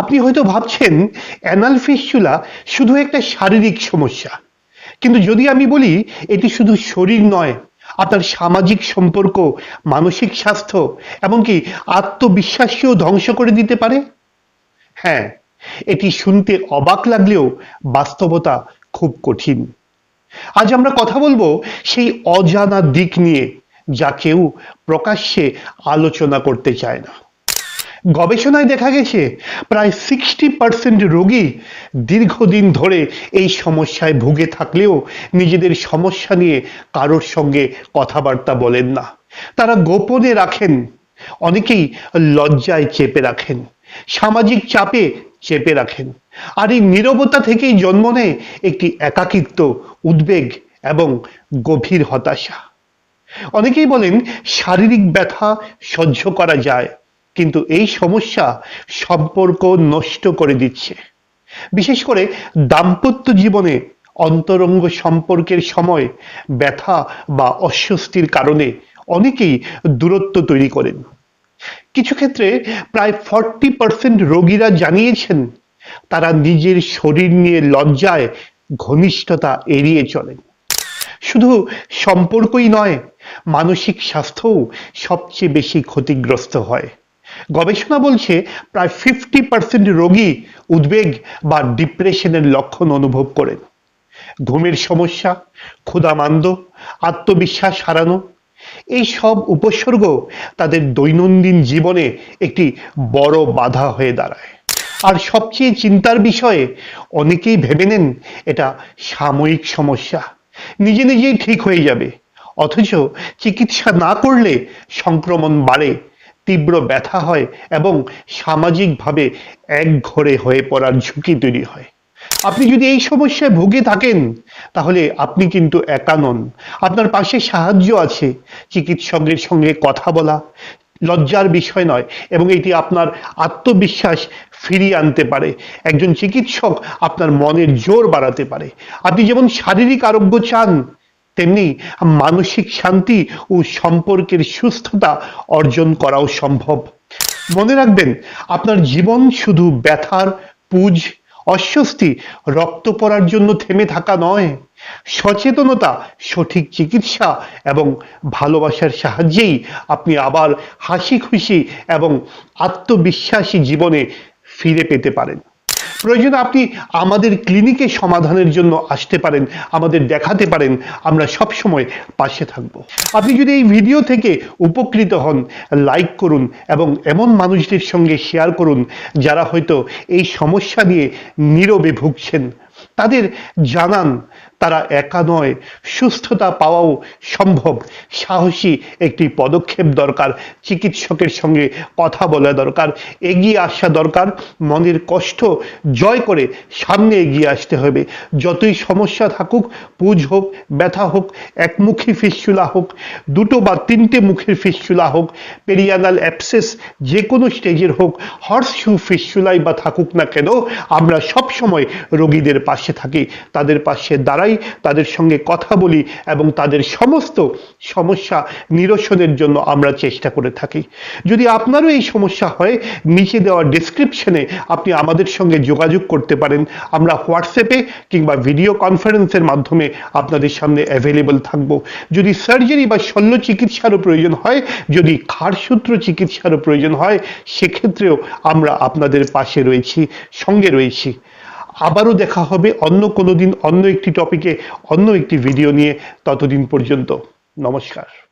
আপনি হয়তো ভাবছেন অ্যানাল ফিস্টুলা শুধু একটা শারীরিক সমস্যা। কিন্তু যদি আমি বলি, এটি শুধু শরীর নয়, আপনার সামাজিক সম্পর্ক, মানসিক স্বাস্থ্য, এমনকি আত্মবিশ্বাসকেও ধ্বংস করে দিতে পারে। হ্যাঁ এটি শুনতে অবাক লাগলেও বাস্তবতা খুব কঠিন। আজ আমরা কথা বলব সেই অজানা দিক নিয়ে, যা কেউ প্রকাশ্যে আলোচনা করতে চায় না। গবেষণায় দেখা গেছে প্রায় সিক্সটি পার্সেন্ট রোগী দীর্ঘদিন ধরে এই সমস্যায় ভুগে থাকলেও নিজেদের সমস্যা নিয়ে কারোর সঙ্গে কথাবার্তা বলেন না। তারা গোপনে রাখেন, অনেকেই লজ্জায় চেপে রাখেন, সামাজিক চাপে চেপে রাখেন আর এই নীরবতা থেকেই জন্ম নেয় একটি একাকিত্ব, উদ্বেগ এবং গভীর হতাশা। অনেকেই বলেন শারীরিক ব্যথা সহ্য করা যায় কিন্তু এই সমস্যা সম্পর্ক নষ্ট করে দিচ্ছে। বিশেষ করে দাম্পত্য জীবনে অন্তরঙ্গ সম্পর্কের সময় ব্যথা বা অস্বস্তির কারণে অনেকেই দূরত্ব তৈরি করেন। কিছু ক্ষেত্রে প্রায় ফর্টি পার্সেন্ট রোগীরা জানিয়েছেন, তারা নিজের শরীর নিয়ে লজ্জায় ঘনিষ্ঠতা এড়িয়ে চলেন। শুধু সম্পর্কই নয়, মানসিক স্বাস্থ্যও সবচেয়ে বেশি ক্ষতিগ্রস্ত হয়। গবেষণা বলছে প্রায় ফিফটি পার্সেন্ট রোগী উদ্বেগ বা ডিপ্রেশনের লক্ষণ অনুভব করেন। ঘুমের সমস্যা, ক্ষুধামান্দ, আত্মবিশ্বাস হারানো, এই সব উপসর্গ তাদের দৈনন্দিন জীবনে একটি বড় বাধা হয়ে দাঁড়ায়। আর সবচেয়ে চিন্তার বিষয়ে অনেকেই ভেবে নেন এটা সাময়িক সমস্যা, নিজে নিজেই ঠিক হয়ে যাবে, অথচ চিকিৎসা না করলে সংক্রমণ বাড়ে তীব্র ব্যথা হয় এবং সামাজিকভাবে একঘরে হয়ে পড়ার ঝুঁকি তৈরি হয়। আপনি যদি এই সমস্যায় ভুগে থাকেন, তাহলে আপনি কিন্তু একা নন। আপনার পাশে সাহায্য আছে চিকিৎসকের সঙ্গে কথা বলা লজ্জার বিষয় নয় এবং এটি আপনার আত্মবিশ্বাস ফিরিয়ে আনতে পারে। একজন চিকিৎসক আপনার মনের জোর বাড়াতে পারে। আপনি যেমন শারীরিক আরোগ্য চান তেমনি মানসিক শান্তি ও সম্পর্কের সুস্থতা অর্জন করাও সম্ভব। মনে রাখবেন, আপনার জীবন শুধু ব্যথার পুজ, অস্বস্তি, রক্ত পড়ার জন্য থেমে থাকা নয়। সচেতনতা, সঠিক চিকিৎসা এবং ভালোবাসার সাহায্যেই আপনি আবার হাসি খুশি এবং আত্মবিশ্বাসী জীবনে ফিরে পেতে পারেন। প্রয়োজনে, আপনি আমাদের ক্লিনিকে সমাধানের জন্য আসতে পারেন, আমাদের দেখাতে পারেন, আমরা সব সময় পাশে থাকব। আপনি যদি এই ভিডিও থেকে উপকৃত হন, লাইক করুন এবং এমন মানুষদের সঙ্গে শেয়ার করুন, যারা হয়তো এই সমস্যা নিয়ে নীরবে ভুগছেন, তাদের জানান তারা একা নয়, সুস্থতা পাওয়াও সম্ভব। সাহসী একটি পদক্ষেপ দরকার, চিকিৎসকের সঙ্গে কথা বলা দরকার, এগিয়ে আসা দরকার। মনের কষ্ট জয় করে সামনে এগিয়ে আসতে হবে। যতই সমস্যা থাকুক, পুজ হোক, ব্যথা হোক একমুখী ফিসচুলা হোক, দুটো বা তিনটে মুখের ফিসচুলা হোক, পেরিয়ানাল অ্যাপসেস যে কোনো স্টেজের হোক হর্সশু ফিসচুলাই বা থাকুক না কেন, আমরা সব সময় রোগীদের পাশে থাকি। তাদের পাশে দাঁড়াই তাদের সঙ্গে কথা বলি এবং তাদের সমস্ত সমস্যা নিরসনের জন্য আমরা চেষ্টা করে থাকি। যদি আপনারও এই সমস্যা হয়, নিচে দেওয়া ডিসক্রিপশনে আপনি আমাদের সঙ্গে যোগাযোগ করতে পারেন। আমরা হোয়াটসঅ্যাপে কিংবা ভিডিও কনফারেন্সের মাধ্যমে আপনাদের সামনে অ্যাভেলেবল থাকব। যদি সার্জারি বা শল্য চিকিৎসারও প্রয়োজন হয়, যদি খাড়সূত্র চিকিৎসারও প্রয়োজন হয়, সেক্ষেত্রেও আমরা আপনাদের পাশে রয়েছি, সঙ্গে রয়েছি। আবারও দেখা হবে অন্য কোনো দিন অন্য একটি টপিকে অন্য একটি ভিডিও নিয়ে ততদিন পর্যন্ত। নমস্কার।